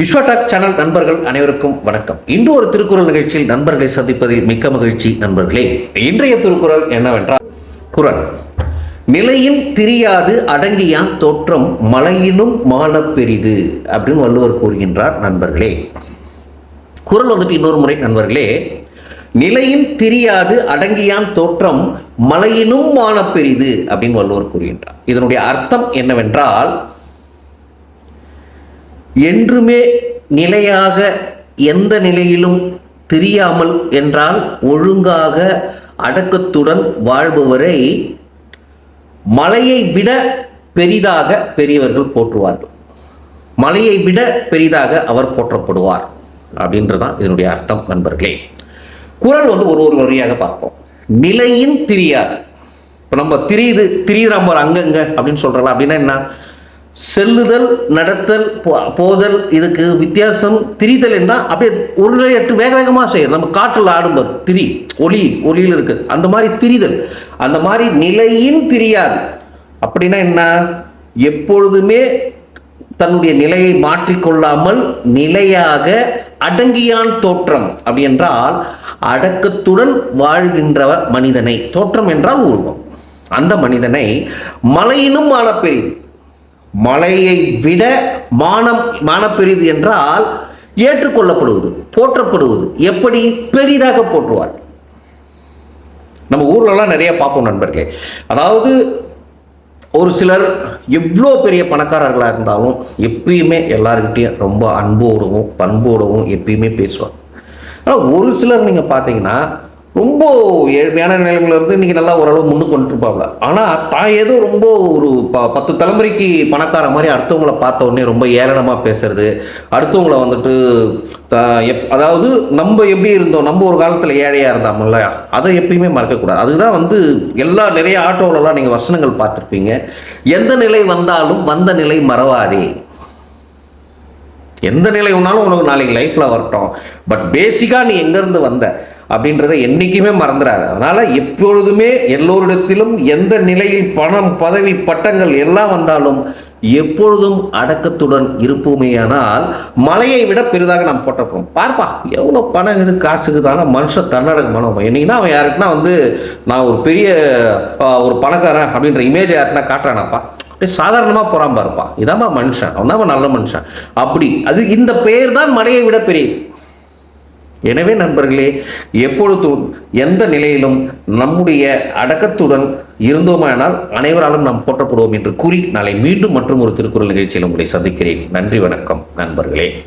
விஸ்வடாக் channel நண்பர்கள் அனைவருக்கும் வணக்கம். இன்று ஒரு திருக்குறள் நிகழ்ச்சியில் நண்பர்களை சந்திப்பதில் மிக்க மகிழ்ச்சி நண்பர்களே. இன்றைய திருக்குறள் என்னவென்றால் குரல் நிலையின் திரியாது அடங்கியான் தோற்றம் மலையினும் மான பெரிது அப்படின்னு வள்ளுவர் கூறுகின்றார் நண்பர்களே. குரல் வந்துட்டு இன்னொரு முறை நண்பர்களே. நிலையின் திரியாது அடங்கியான் தோற்றம் மலையினும் மான பெரிது அப்படின்னு வள்ளுவர் கூறுகின்றார். இதனுடைய அர்த்தம் என்னவென்றால் என்றுமே நிலையாக எந்த நிலையிலும் தெரியாமல் என்றால் ஒழுங்காக அடக்கத்துடன் வாழ்பவரை மலையை விட பெரிதாக பெரியவர்கள் போற்றுவார்கள். மலையை விட பெரிதாக அவர் போற்றப்படுவார் அப்படின்றதான் இதனுடைய அர்த்தம் நண்பர்களே. குரல் வந்து ஒரு ஒரு வரியாக பார்ப்போம். நிலையின் திரியாது. இப்போ நம்ம திரியுது திரியிறாம ஒரு அங்கங்க அப்படின்னு சொல்கிறோம் அப்படின்னா என்ன? செல்லுதல் நடத்தல் போ- போதல் இதுக்கு வித்தியாசம் திரிதல் என்ன? அப்படியே ஒரு நிலையற்று வேக வேகமாக செய்யும் நம்ம காற்றில் ஆடும்போது திரி ஒளி ஒளியில் இருக்குது அந்த மாதிரி திரிதல். அந்த மாதிரி நிலையின் திரியாது. அப்படின்னா என்ன? எப்பொழுதுமே தன்னுடைய நிலையை மாற்றிக்கொள்ளாமல் நிலையாக அடங்கியான் தோற்றம். அப்படி என்றால் அடக்கத்துடன் வாழ்கின்ற மனிதனை. தோற்றம் என்றால் உருவம். அந்த மனிதனை மலையினும் மானப்பெரிது மலையை விட மானம் மானப்பெரிது என்றால் ஏற்றுக்கொள்ளப்படுவது போற்றப்படுவது. எப்படி? பெரிதாக போற்றுவார். நம்ம ஊர்லலாம் நிறைய பார்ப்போம் நண்பர்களே. அதாவது ஒரு சிலர் எவ்வளோ பெரிய பணக்காரர்களாக இருந்தாலும் எப்பயுமே எல்லாருக்கிட்டையும் ரொம்ப அன்போடவும் பண்போடவும் எப்பயுமே பேசுவாங்க ஆனால் ஒரு சிலர் நீங்கள் பார்த்தீங்கன்னா ரொம்ப ஏழ்மையான நிலைமையிலிருந்து இருந்து நல்லா ஓரளவு முன்னுக்கு வந்துட்டுருப்பாங்க ஆனால் தான் ஏதோ ரொம்ப ஒரு ப பத்து தலைமுறைக்கு பணக்கார மாதிரி அடுத்தவங்கள பார்த்த உடனே ரொம்ப ஏளனமாக பேசுறது. அடுத்தவங்கள வந்துட்டு த- எப் அதாவது நம்ம எப்படி இருந்தோம் நம்ம ஒரு காலத்தில் ஏழையாக இருந்தாமல்ல அதை எப்பயுமே மறக்கக்கூடாது. அதுதான் வந்து எல்லா நிறைய ஆட்டோலலாம் நீங்கள் வசனங்கள் பார்த்துருப்பீங்க. எந்த நிலை வந்தாலும் வந்த நிலை மறவாதே. எந்த நிலை ஒன்றாலும் உனக்கு நாளைக்கு லைஃப்பில் வரட்டும். பட் பேசிக்காக நீ எங்கேருந்து வந்த? அப்படின்றத என்றைக்குமே மறந்துடாது அதனால் எப்பொழுதுமே எல்லோரிடத்திலும் எந்த நிலையில் பணம் பதவி பட்டங்கள் எல்லாம் வந்தாலும் எப்பொழுதும் அடக்கத்துடன் இருப்போமேயானால் மலையை விட பெரிதாக நாம் போட்டப்போம் பார்ப்பா எவ்வளோ பணம் இது காசுக்கு தானே மனுஷன் தன்னடக்கு மனம். என்னைக்குன்னா அவன் யாருக்குன்னா வந்து நான் ஒரு பெரிய ஒரு பணக்காரன் அப்படின்ற இமேஜ் யாருக்குன்னா காட்டுறானாப்பா. அப்படியே சாதாரணமாக போகிறான் பாருப்பா. இதாம்மா மனுஷன். அவன் தான் நல்ல மனுஷன். அப்படி. அது இந்த பெயர் தான் மலையை விட பெரிய எனவே நண்பர்களே எப்பொழுதும் எந்த நிலையிலும் நம்முடைய அடக்கத்துடன் இருந்தோமானால் அனைவராலும் நாம் போற்றப்படுவோம் என்று கூறி நாளை மீண்டும் மற்றும் ஒரு திருக்குறள் நிகழ்ச்சியில் உங்களை சந்திக்கிறேன். நன்றி வணக்கம் நண்பர்களே.